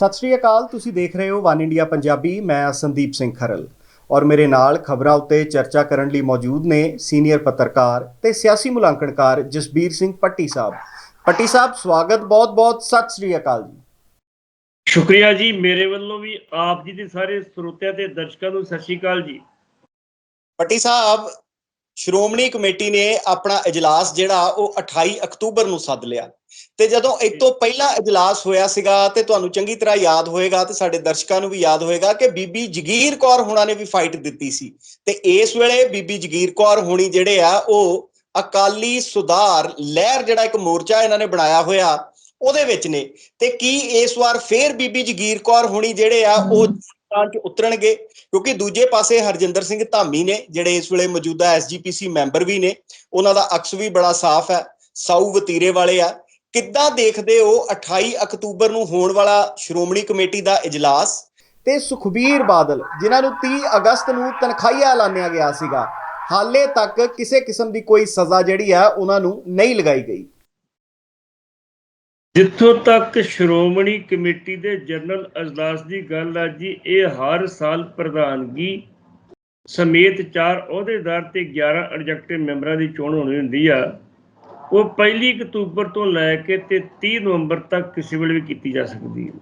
ਸਤਿ ਸ਼੍ਰੀ ਅਕਾਲ ਤੁਸੀਂ ਦੇਖ ਰਹੇ ਹੋ ਵਨ ਇੰਡੀਆ ਪੰਜਾਬੀ ਮੈਂ ਸੰਦੀਪ ਸਿੰਘ ਖਰਲ। ਔਰ ਮੇਰੇ ਨਾਲ ਖਬਰਾਂ ਉੱਤੇ ਚਰਚਾ ਕਰਨ ਲਈ ਮੌਜੂਦ ਨੇ ਸੀਨੀਅਰ ਪੱਤਰਕਾਰ ਤੇ ਸਿਆਸੀ ਮੁਲਾਂਕਣਕਾਰ ਜਸਬੀਰ ਸਿੰਘ ਪੱਟੀ ਸਾਹਿਬ। ਪੱਟੀ ਸਾਹਿਬ ਸਵਾਗਤ ਬਹੁਤ-ਬਹੁਤ ਸਤਿ ਸ਼੍ਰੀ ਅਕਾਲ ਜੀ। ਸ਼ੁਕਰੀਆ ਜੀ ਮੇਰੇ ਵੱਲੋਂ ਵੀ ਆਪ ਜੀ ਦੇ ਸਾਰੇ ਸਰੋਤਿਆਂ ਤੇ ਦਰਸ਼ਕਾਂ ਨੂੰ ਸਤਿ ਸ਼੍ਰੀ ਅਕਾਲ ਜੀ। ਪੱਟੀ ਸਾਹਿਬ ਸ਼੍ਰੋਮਣੀ ਕਮੇਟੀ ਨੇ ਆਪਣਾ ਇਜਲਾਸ ਜਿਹੜਾ ਉਹ 28 ਅਕਤੂਬਰ ਨੂੰ ਸੱਦ ਲਿਆ। ਤੇ ਜਦੋਂ ਇਸ ਤੋਂ ਪਹਿਲਾਂ ਇਜਲਾਸ ਹੋਇਆ ਸੀਗਾ ਤੇ ਤੁਹਾਨੂੰ ਚੰਗੀ ਤਰ੍ਹਾਂ ਯਾਦ ਹੋਏਗਾ ਤੇ ਸਾਡੇ ਦਰਸ਼ਕਾਂ ਨੂੰ ਵੀ ਯਾਦ ਹੋਏਗਾ ਕਿ ਬੀਬੀ ਜਗੀਰ ਕੌਰ ਹੋਣਾ ਨੇ ਵੀ ਫਾਈਟ ਦਿੱਤੀ ਸੀ। ਤੇ ਇਸ ਵੇਲੇ ਬੀਬੀ ਜਗੀਰ ਕੌਰ ਹੋਣੀ ਜਿਹੜੇ ਆ ਉਹ ਅਕਾਲੀ ਸੁਧਾਰ ਲਹਿਰ ਜਿਹੜਾ ਇੱਕ ਮੋਰਚਾ ਇਹਨਾਂ ਨੇ ਬਣਾਇਆ ਹੋਇਆ ਉਹਦੇ ਵਿੱਚ ਨੇ। ਤੇ ਕੀ ਇਸ ਵਾਰ ਫੇਰ ਬੀਬੀ ਜਗੀਰ ਕੌਰ ਹੋਣੀ ਜਿਹੜੇ ਆ ਉਹ ਮੈਦਾਨ 'ਚ ਉਤਰਨਗੇ? ਕਿਉਂਕਿ ਦੂਜੇ ਪਾਸੇ ਹਰਜਿੰਦਰ ਸਿੰਘ ਧਾਮੀ ਨੇ ਜਿਹੜੇ ਇਸ ਵੇਲੇ ਮੌਜੂਦਾ ਐਸਜੀਪੀਸੀ ਮੈਂਬਰ ਵੀ ਨੇ ਉਹਨਾਂ ਦਾ ਅਕਸ ਵੀ ਬੜਾ ਸਾਫ਼ ਹੈ ਸਾਊ ਵਤੀਰੇ ਵਾਲੇ ਆ। ਕਿੱਦਾਂ ਦੇਖਦੇ ਹੋ 28 ਅਕਤੂਬਰ ਨੂੰ ਹੋਣ ਵਾਲਾ ਸ਼੍ਰੋਮਣੀ ਕਮੇਟੀ ਦਾ ਇਜਲਾਸ? ਤੇ ਸੁਖਬੀਰ ਬਾਦਲ ਜਿਨ੍ਹਾਂ ਨੂੰ 30 ਅਗਸਤ ਨੂੰ ਤਨਖਾਹੀਆ ਐਲਾਨਿਆ ਗਿਆ ਸੀਗਾ ਹਾਲੇ ਤੱਕ ਕਿਸੇ ਕਿਸਮ ਦੀ ਕੋਈ ਸਜ਼ਾ ਜਿਹੜੀ ਆ ਉਹਨਾਂ ਨੂੰ ਨਹੀਂ ਲਗਾਈ ਗਈ। ਜਿੱਥੋਂ ਤੱਕ ਸ਼੍ਰੋਮਣੀ ਕਮੇਟੀ ਦੇ ਜਨਰਲ ਅਜਲਾਸ ਦੀ ਗੱਲ ਆ ਜੀ ਇਹ ਹਰ ਸਾਲ ਪ੍ਰਧਾਨਗੀ ਸਮੇਤ ਚਾਰ ਅਹੁਦੇਦਾਰ ਤੇ 11 ਐਡਜੈਕਟਿਵ ਮੈਂਬਰਾਂ ਦੀ ਚੋਣ ਹੋਣੀ ਹੁੰਦੀ ਆ। ਉਹ ਪਹਿਲੀ ਅਕਤੂਬਰ ਤੋਂ ਲੈ ਕੇ ਤੇ 30 ਨਵੰਬਰ ਤੱਕ ਕਿਸੇ ਵੇਲੇ ਵੀ ਕੀਤੀ ਜਾ ਸਕਦੀ ਹੈ।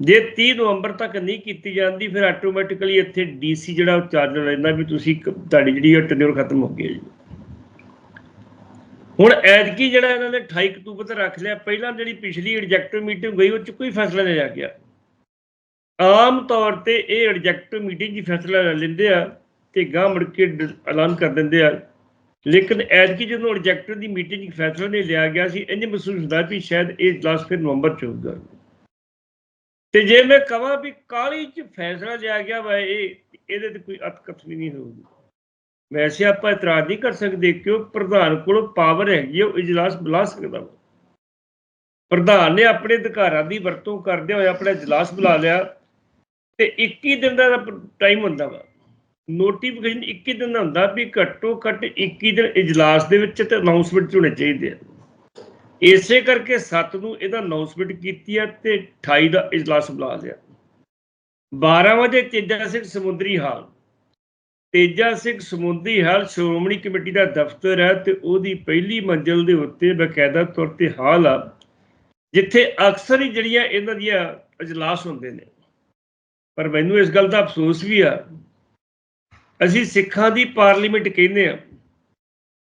ਜੇ 30 ਨਵੰਬਰ ਤੱਕ ਨਹੀਂ ਕੀਤੀ ਜਾਂਦੀ, ਫਿਰ ਆਟੋਮੈਟਿਕਲੀ ਇੱਥੇ ਡੀਸੀ ਜਿਹੜਾ ਚਾਰਜ ਲੈਂਦਾ ਵੀ ਤੁਸੀਂ ਤੁਹਾਡੀ ਜਿਹੜੀ ਟੈਨਿਓਰ ਖਤਮ ਹੋ ਗਈ ਹੈ ਜੀ। ਹੁਣ ਐਤਕੀ ਜਿਹੜਾ ਇਹਨਾਂ ਨੇ 28 ਅਕਤੂਬਰ ਤੇ ਰੱਖ ਲਿਆ, ਪਹਿਲਾਂ ਜਿਹੜੀ ਪਿਛਲੀ ਐਡਜੈਕਟਿਵ ਮੀਟਿੰਗ ਹੋਈ, ਉਹ ਚ ਕੋਈ ਫੈਸਲਾ ਨਹੀਂ ਲਿਆ ਗਿਆ। ਆਮ ਤੌਰ ਤੇ ਇਹ ਐਡਜੈਕਟਿਵ ਮੀਟਿੰਗ ਦੀ ਫੈਸਲਾ ਲੈ ਲੈਂਦੇ ਆ ਤੇ ਗਾਂ ਮੁੜ ਕੇ ਐਲਾਨ ਕਰ ਦਿੰਦੇ ਆ ਲੇਕਿਨ ਐਤਕੀ ਜਦੋਂ ਐਡਜੈਕਟਿਵ ਦੀ ਮੀਟਿੰਗ 'ਚ ਫੈਸਲਾ ਨਹੀਂ ਲਿਆ ਗਿਆ ਸੀ, ਇੰਜ ਮਹਿਸੂਸ ਹੁੰਦਾ ਵੀ ਸ਼ਾਇਦ ਇਹ ਇਜਲਾਸ ਫਿਰ ਨਵੰਬਰ 'ਚ ਹੋਊਗਾ। ਤੇ ਜੇ ਮੈਂ ਕਹਾਂ ਵੀ ਕਾਲੀ 'ਚ ਫੈਸਲਾ ਲਿਆ ਗਿਆ ਵਾ, ਇਹ, ਇਹਦੇ ਤੇ ਕੋਈ ਅਤਕਥ ਨਹੀਂ ਹੋਊਗੀ। ਵੈਸੇ ਆਪਾਂ ਇਤਰਾਜ਼ ਨਹੀਂ ਕਰ ਸਕਦੇ ਕਿਉਂ ਪ੍ਰਧਾਨ ਕੋਲ ਪਾਵਰ ਹੈਗੀ ਹੈ ਉਹ ਇਜਲਾਸ ਬੁਲਾ ਸਕਦਾ ਵਾ। ਪ੍ਰਧਾਨ ਨੇ ਆਪਣੇ ਅਧਿਕਾਰਾਂ ਦੀ ਵਰਤੋਂ ਕਰਦੇ ਹੋਏ ਆਪਣਾ ਇਜਲਾਸ ਬੁਲਾ ਲਿਆ ਤੇ 21 ਦਿਨ ਦਾ ਟਾਈਮ ਹੁੰਦਾ ਵਾ। ਨੋਟੀਫਿਕੇਸ਼ਨ 21 ਦਿਨ ਦਾ ਹੁੰਦਾ ਵੀ ਘੱਟੋ ਘੱਟ 21 ਦਿਨ ਇਜਲਾਸ ਦੇ ਵਿੱਚ ਤੇ ਅਨਾਉਂਸਮੈਂਟ ਹੋਣੇ ਚਾਹੀਦੇ ਆ। ਇਸੇ ਕਰਕੇ 7 ਨੂੰ ਇਹਦਾ ਅਨਾਉਂਸਮੈਂਟ ਕੀਤੀ ਆ ਤੇ 28 ਦਾ ਇਜਲਾਸ ਬੁਲਾ ਲਿਆ। 12 ਵਜੇ ਤੇਜਾ ਸਿੰਘ ਸਮੁੰਦਰੀ ਹਾਲ। ਤੇਜਾ ਸਿੰਘ ਸਮੁੰਦਰੀ ਹਾਲ ਸ਼੍ਰੋਮਣੀ ਕਮੇਟੀ ਦਾ ਦਫ਼ਤਰ ਹੈ ਤੇ ਉਹਦੀ ਪਹਿਲੀ ਮੰਜ਼ਿਲ ਦੇ ਉੱਤੇ ਬਕਾਇਦਾ ਤੌਰ ਤੇ ਹਾਲ ਆ, ਜਿੱਥੇ ਅਕਸਰ ਹੀ ਜਿਹੜੀਆਂ ਇਹਨਾਂ ਦੀਆਂ ਇਜਲਾਸ ਹੁੰਦੇ ਨੇ। ਪਰ ਮੈਨੂੰ ਇਸ ਗੱਲ ਦਾ ਅਫਸੋਸ ਵੀ ਆ ਅਸੀਂ ਸਿੱਖਾਂ ਦੀ ਪਾਰਲੀਮੈਂਟ ਕਹਿੰਦੇ ਆ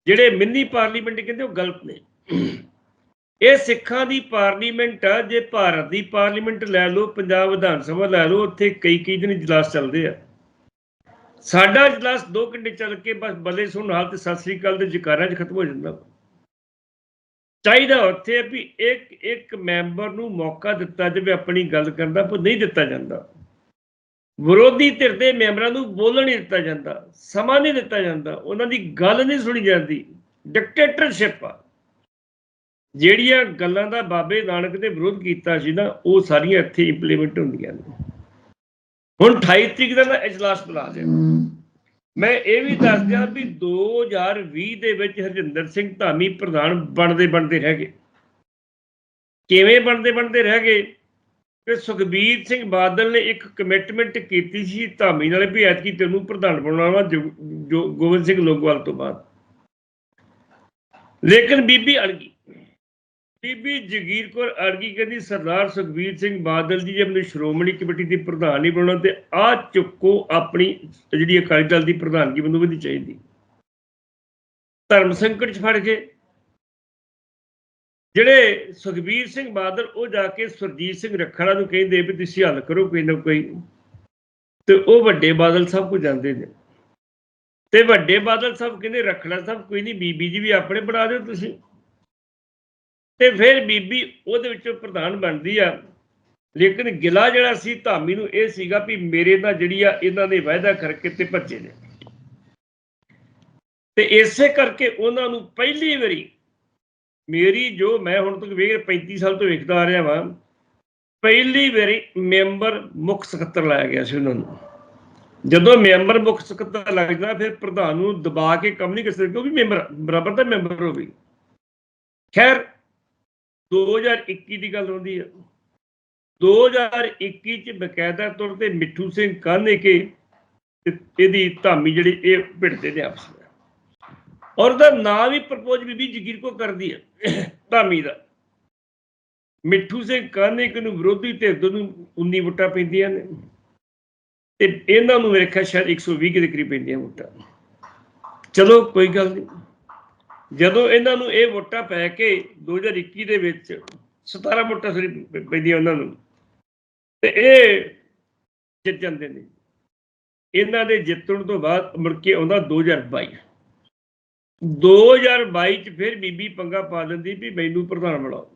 ਜਿਹੜੇ ਮਿੰਨੀ ਪਾਰਲੀਮੈਂਟ ਕਹਿੰਦੇ, ਉਹ ਗਲਤ ਨੇ। ਇਹ ਸਿੱਖਾਂ ਦੀ ਪਾਰਲੀਮੈਂਟ ਆ, ਜੇ ਭਾਰਤ ਦੀ ਪਾਰਲੀਮੈਂਟ ਲੈ ਲਓ, ਪੰਜਾਬ ਵਿਧਾਨ ਸਭਾ ਲੈ ਲਓ, ਉੱਥੇ ਕਈ ਕਈ ਦਿਨ ਇਜਲਾਸ ਚੱਲਦੇ ਆ। ਸਾਡਾ ਇਜਲਾਸ 2 ਘੰਟੇ ਚੱਲ ਕੇ ਬਸ ਬੱਲੇ ਸੁਣ ਹਾਲ ਤੇ ਸਤਿ ਸ੍ਰੀ ਅਕਾਲ ਦੇ ਜਕਾਰਾਂ 'ਚ ਖਤਮ ਹੋ ਜਾਂਦਾ। ਚਾਹੀਦਾ ਉੱਥੇ ਵੀ ਇੱਕ ਇੱਕ ਮੈਂਬਰ ਨੂੰ ਮੌਕਾ ਦਿੱਤਾ ਜਾਵੇ ਆਪਣੀ ਗੱਲ ਕਰਨ ਦਾ, ਪਰ ਨਹੀਂ ਦਿੱਤਾ ਜਾਂਦਾ। ਵਿਰੋਧੀ ਧਿਰ ਦੇ ਮੈਂਬਰਾਂ ਨੂੰ ਬੋਲਣ ਨਹੀਂ ਦਿੱਤਾ ਜਾਂਦਾ, ਸਮਾਂ ਨਹੀਂ ਦਿੱਤਾ ਜਾਂਦਾ, ਉਹਨਾਂ ਦੀ ਗੱਲ ਨਹੀਂ ਸੁਣੀ ਜਾਂਦੀ ਡਿਕਟੇਟਰਸ਼ਿਪ ਆ। ਜਿਹੜੀਆਂ ਗੱਲਾਂ ਦਾ ਬਾਬੇ ਨਾਨਕ ਦੇ ਵਿਰੋਧ ਕੀਤਾ ਸੀ ਨਾ, ਉਹ ਸਾਰੀਆਂ ਇੱਥੇ ਇੰਪਲੀਮੈਂਟ ਹੁੰਦੀਆਂ ਨੇ। ਹੁਣ 28 ਤਰੀਕ ਦਾ ਨਾ ਇਜਲਾਸ ਬੁਲਾ ਲਿਆ ਮੈਂ ਇਹ ਵੀ ਦੱਸ ਦਿਆਂ ਵੀ 2020 ਦੇ ਵਿੱਚ ਹਰਜਿੰਦਰ ਸਿੰਘ ਧਾਮੀ ਪ੍ਰਧਾਨ ਬਣਦੇ ਬਣਦੇ ਰਹਿ ਗਏ। ਕਿਵੇਂ ਬਣਦੇ ਬਣਦੇ ਰਹਿ ਗਏ? ਕਿ ਸੁਖਬੀਰ ਸਿੰਘ ਬਾਦਲ ਨੇ ਇੱਕ ਕਮਿਟਮੈਂਟ ਕੀਤੀ ਸੀ ਧਾਮੀ ਨਾਲ ਵੀ ਐਤਕੀ ਤੈਨੂੰ ਪ੍ਰਧਾਨ ਬਣਾਉਣਾ ਜੋ ਗੋਬਿੰਦ ਸਿੰਘ ਲੋਕਵਾਲ ਤੋਂ ਬਾਅਦ। ਲੇਕਿਨ ਬੀਬੀ ਅੜ ਬੀਬੀ ਜਗੀਰ ਕੌਰ ਅੜ ਕਹਿੰਦੀ ਸਰਦਾਰ ਸੁਖਬੀਰ ਸਿੰਘ ਬਾਦਲ ਜੀ ਜੇ ਮੈਨੂੰ ਸ਼੍ਰੋਮਣੀ ਕਮੇਟੀ ਦੀ ਪ੍ਰਧਾਨ ਨਹੀਂ ਬਣਾਉਣਾ ਤੇ ਆ ਚੁੱਕੋ ਆਪਣੀ ਜਿਹੜੀ ਅਕਾਲੀ ਦਲ ਦੀ ਪ੍ਰਧਾਨਗੀ ਮੈਨੂੰ ਵਧੀ ਚਾਹੀਦੀ। ਧਰਮ ਸੰਕਟ ਚ ਫੜ ਕੇ ਜਿਹੜੇ ਸੁਖਬੀਰ ਸਿੰਘ ਬਾਦਲ, ਉਹ ਜਾ ਕੇ ਸੁਰਜੀਤ ਸਿੰਘ ਰੱਖੜਾ ਨੂੰ ਕਹਿੰਦੇ ਵੀ ਤੁਸੀਂ ਹੱਲ ਕਰੋ ਕੋਈ ਨਾ ਕੋਈ। ਤੇ ਉਹ ਵੱਡੇ ਬਾਦਲ ਸਭ ਕੁ ਜਾਂਦੇ ਨੇ। ਤੇ ਵੱਡੇ ਬਾਦਲ ਸਾਹਿਬ ਕਹਿੰਦੇ ਰੱਖੜਾ ਸਾਹਿਬ ਕੋਈ ਨਹੀਂ, ਬੀਬੀ ਜੀ ਵੀ ਆਪਣੇ ਬਣਾ ਦਿਓ ਤੁਸੀਂ। ਤੇ ਫਿਰ ਬੀਬੀ ਉਹਦੇ ਵਿੱਚੋਂ ਪ੍ਰਧਾਨ ਬਣਦੀ ਆ। ਲੇਕਿਨ ਗਿਲਾ ਜਿਹੜਾ ਸੀ ਧਾਮੀ ਨੂੰ ਇਹ ਸੀਗਾ ਵੀ ਮੇਰੇ ਨਾਲ ਜਿਹੜੀ ਆ ਇਹਨਾਂ ਨੇ ਵਾਅਦਾ ਕਰਕੇ ਤੇ ਭੱਜੇ ਨੇ। ਤੇ ਇਸੇ ਕਰਕੇ ਉਹਨਾਂ ਨੂੰ ਪਹਿਲੀ ਵਾਰੀ ਮੇਰੀ ਜੋ ਮੈਂ ਹੁਣ ਤੱਕ ਵੇਖ 35 ਸਾਲ ਤੋਂ ਵੇਖਦਾ ਆ ਰਿਹਾ ਵਾਂ, ਪਹਿਲੀ ਵਾਰੀ ਮੈਂਬਰ ਮੁੱਖ ਸਕੱਤਰ ਲਾਇਆ ਗਿਆ ਸੀ ਉਹਨਾਂ ਨੂੰ। ਜਦੋਂ ਮੈਂਬਰ ਮੁੱਖ ਸਕੱਤਰ ਲੱਗਦਾ, ਫਿਰ ਪ੍ਰਧਾਨ ਨੂੰ ਦਬਾ ਕੇ ਕੰਮ ਨਹੀਂ ਕਰ ਸਕਦੇ, ਕਿਉਂਕਿ ਮੈਂਬਰ ਬਰਾਬਰ ਦਾ ਮੈਂਬਰ ਹੋਵੇ। ਖੈਰ 2021 ਦੀ ਗੱਲ ਹੁੰਦੀ ਹੈ 2021 ਚ ਬਕਾਇਦਾ ਤੌਰ ਤੇ ਮਿੱਠੂ ਸਿੰਘ ਕਾਹਨੇ ਕੇ ਇਹਦੀ ਧਾਮੀ ਜਿਹੜੀ ਇਹ ਭਿੜਦੇ ਨੇ ਆਪਸ ਵਿੱਚ। ਔਰ ਉਹਦਾ ਨਾਂ ਵੀ ਪ੍ਰਪੋਜ਼ ਬੀਬੀ ਜਗੀਰ ਕੋ ਕਰਦੀ ਹੈ ਧਾਮੀ ਦਾ। ਮਿੱਠੂ ਸਿੰਘ ਕਾਨੇਕੇ ਨੂੰ ਵਿਰੋਧੀ ਧਿਰ ਨੂੰ 19 ਵੋਟਾਂ ਪੈਂਦੀਆਂ ਨੇ। ਤੇ ਇਹਨਾਂ ਨੂੰ ਮੇਰੇ ਖਿਆਲ ਸ਼ਾਇਦ 120 ਦੇ ਕਰੀਬ ਪੈਂਦੀਆਂ ਵੋਟਾਂ। ਚਲੋ, ਕੋਈ ਗੱਲ ਨਹੀਂ। ਜਦੋਂ ਇਹਨਾਂ ਨੂੰ ਇਹ ਵੋਟਾਂ ਪੈ ਕੇ 2021 ਦੇ ਵਿੱਚ 17 ਵੋਟਾਂ ਸਰੀ ਪੈਂਦੀਆਂ ਉਹਨਾਂ ਨੂੰ, ਤੇ ਇਹ ਜਿੱਤ ਜਾਂਦੇ ਨੇ। ਇਹਨਾਂ ਦੇ ਜਿੱਤਣ ਤੋਂ ਬਾਅਦ ਮੁੜ ਕੇ ਆਉਂਦਾ 2022 2022 ਚ ਫਿਰ ਬੀਬੀ ਪੰਗਾ ਪਾ ਦਿੰਦੀ ਵੀ ਮੈਨੂੰ ਪ੍ਰਧਾਨ ਬਣਾਓ।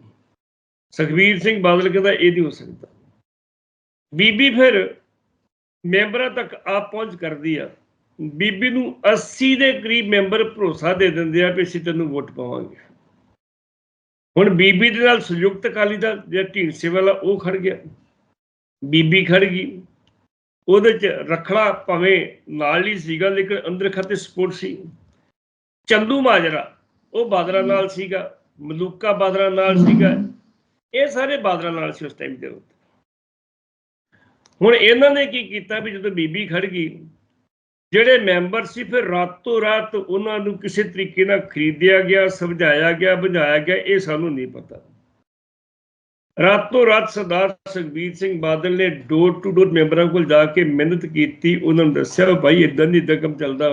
ਸੁਖਬੀਰ ਸਿੰਘ ਬਾਦਲ ਕਹਿੰਦਾ ਇਹ ਨਹੀਂ ਹੋ ਸਕਦਾ। ਬੀਬੀ ਫਿਰ ਮੈਂਬਰਾਂ ਤੱਕ ਆਪ ਪਹੁੰਚ ਕਰਦੀ ਆ। ਬੀਬੀ ਨੂੰ 80 ਦੇ ਕਰੀਬ ਮੈਂਬਰ ਭਰੋਸਾ ਦੇ ਦਿੰਦੇ ਆ ਵੀ ਅਸੀਂ ਤੈਨੂੰ ਵੋਟ ਪਾਵਾਂਗੇ। ਹੁਣ ਬੀਬੀ ਦੇ ਨਾਲ ਸੰਯੁਕਤ ਅਕਾਲੀ ਦਲ ਜਿਹੜਾ ਢੀਂਡਸੇ ਵਾਲਾ ਉਹ ਖੜ ਗਿਆ। ਬੀਬੀ ਖੜ ਗਈ। ਉਹਦੇ ਚ ਰਖੜਾ ਭਾਵੇਂ ਨਾਲ ਹੀ ਸੀਗਾ, ਲੇਕਿਨ ਅੰਦਰ ਖਾਤੇ ਸਪੋਰਟ ਸੀ। ਚੰਦੂ ਮਾਜਰਾ ਉਹ ਬਾਦਰਾ ਨਾਲ ਸੀਗਾ ਮਲੂਕਾ ਬਾਦਰਾ ਨਾਲ ਸੀਗਾ। ਇਹ ਸਾਰੇ ਬਾਦਰਾ ਨਾਲ ਸੀ ਉਸ ਟਾਈਮ ਦੇ ਉੱਤੇ ਹੁਣ ਇਹਨਾਂ ਨੇ ਕੀ ਕੀਤਾ ਵੀ ਜਦੋਂ ਬੀਬੀ ਖੜ ਗਈ ਜਿਹੜੇ ਮੈਂਬਰ ਸੀ ਫਿਰ ਰਾਤੋਂ ਰਾਤ ਉਹਨਾਂ ਨੂੰ ਕਿਸੇ ਤਰੀਕੇ ਨਾਲ ਖਰੀਦਿਆ ਗਿਆ ਸਮਝਾਇਆ ਗਿਆ ਬੁਝਾਇਆ ਗਿਆ ਇਹ ਸਾਨੂੰ ਨਹੀਂ ਪਤਾ। ਰਾਤੋਂ ਰਾਤ ਸਰਦਾਰ ਸੁਖਬੀਰ ਸਿੰਘ ਬਾਦਲ ਨੇ ਡੋਰ ਟੂ ਡੋਰ ਮੈਂਬਰਾਂ ਕੋਲ ਜਾ ਕੇ ਮਿਹਨਤ ਕੀਤੀ ਉਹਨਾਂ ਨੂੰ ਦੱਸਿਆ ਭਾਈ ਇਦਾਂ ਨਹੀਂ ਏਦਾਂ ਕੰਮ ਚੱਲਦਾ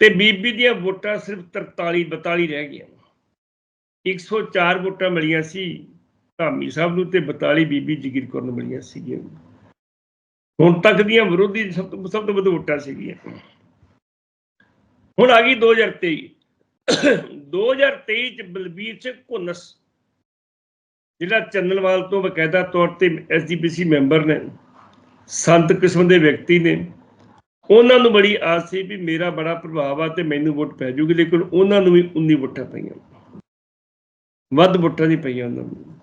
ਤੇ ਬੀਬੀ ਦੀਆਂ ਵੋਟਾਂ ਸਿਰਫ 43 42 ਰਹਿ ਗਈਆਂ। 104 ਵੋਟਾਂ ਮਿਲੀਆਂ ਸੀ ਧਾਮੀ ਸਾਹਿਬ ਨੂੰ ਤੇ 42 ਬੀਬੀ ਜਗੀਰ ਕੌਰ ਨੂੰ ਮਿਲੀਆਂ ਸੀਗੀਆਂ। ਹੁਣ ਤੱਕ ਦੀਆਂ ਵਿਰੋਧੀ ਸਭ ਤੋਂ ਸਭ ਤੋਂ ਵੱਧ ਵੋਟਾਂ ਸੀਗੀਆਂ। ਹੁਣ ਆ ਗਈ 2023 2023 ਚ ਬਲਬੀਰ ਸਿੰਘ ਘੁੰਨਸ, ਜਿਹੜਾ ਚੰਨਲਵਾਲ ਤੋਂ ਬਕਾਇਦਾ ਤੌਰ ਤੇ ਐਸਜੀਪੀਸੀ ਮੈਂਬਰ ਨੇ, ਸੰਤ ਕਿਸਮ ਦੇ ਵਿਅਕਤੀ ਨੇ ਉਹਨਾਂ ਨੂੰ ਬੜੀ ਆਸ ਸੀ ਵੀ ਮੇਰਾ ਬੜਾ ਪ੍ਰਭਾਵ ਆ ਤੇ ਮੈਨੂੰ ਵੋਟ ਪੈ ਜੂਗੀ, ਲੇਕਿਨ ਉਹਨਾਂ ਨੂੰ ਵੀ 19 ਵੋਟਾਂ ਪਈਆਂ। ਵੱਧ ਵੋਟਾਂ ਨਹੀਂ ਪਈਆਂ ਉਹਨਾਂ ਨੂੰ।